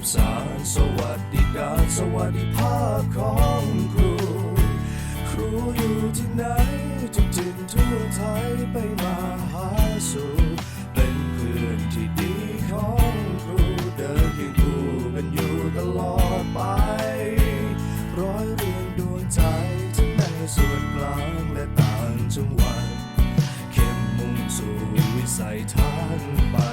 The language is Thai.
บสารสวัสดิการสวัสดิภาพของครู ครูอยู่ที่ไหนทุกถิ่นทั่วไทยไปมาหาสู่เป็นเพื่อนที่ดีของครูเดินอยู่คู่กันยูตลอดไป ร้อยเรียงดวงใจทั้ในส่วนกลางและต่างจังหวัดเข้มงสู่วิสัยทัศน์ไป